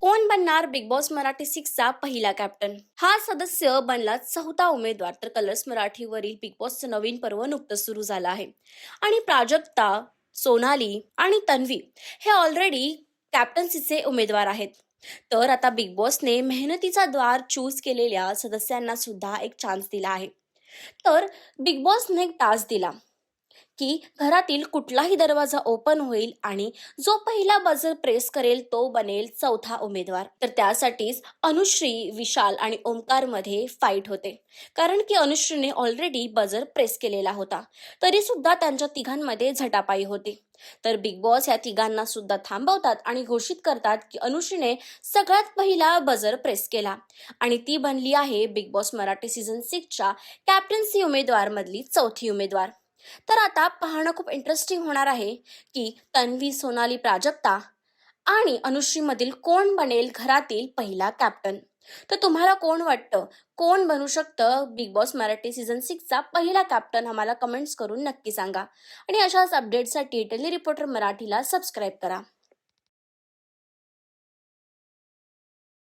कोण बनणार big boss Marathi सिक्सचा पहिला कॅप्टन हा सदस्य बनला चौथा उमेदवार तर कलर्स मराठीवरील बिग बॉसचं नवीन पर्व नुकतंच सुरू झालं आहे. आणि प्राजक्ता सोनाली आणि तन्वी हे ऑलरेडी कॅप्टन्सीचे उमेदवार आहेत. तर आता बिग बॉसने मेहनतीचा द्वार चूज केलेल्या सदस्यांना सुद्धा एक चान्स दिला आहे. तर बिग बॉसने एक टास्क दिला. की घरातील कुठलाही दरवाजा ओपन होईल आणि जो पहिला बजर प्रेस करेल तो बनेल चौथा उमेदवार. तर त्यासाठीच अनुश्री विशाल आणि ओमकारमध्ये फाईट होते. कारण की अनुश्रीने ऑलरेडी बजर प्रेस केलेला होता. तरी सुद्धा त्यांच्या तिघांमध्ये झटापाई होती. तर बिग बॉस या तिघांना सुद्धा थांबवतात आणि घोषित करतात की अनुश्रीने सगळ्यात पहिला बजर प्रेस केला. आणि ती बनली आहे बिग बॉस मराठी सीझन सिक्सच्या कॅप्टन्सी उमेदवार मधली चौथी उमेदवार. तर आता पाहणं खूप इंटरेस्टिंग होणार आहे की तन्वी सोनाली प्राजक्ता आणि अनुश्रीमधील कोण बनेल घरातील पहिला कॅप्टन तर तुम्हाला कोण वाटतं? कोण बनू शकतं बिग बॉस मराठी सीझन सिक्सचा पहिला कॅप्टन आम्हाला कमेंट्स करून नक्की सांगा. आणि अशाच अपडेटसाठी टेली रिपोर्टर मराठीला सबस्क्राईब करा.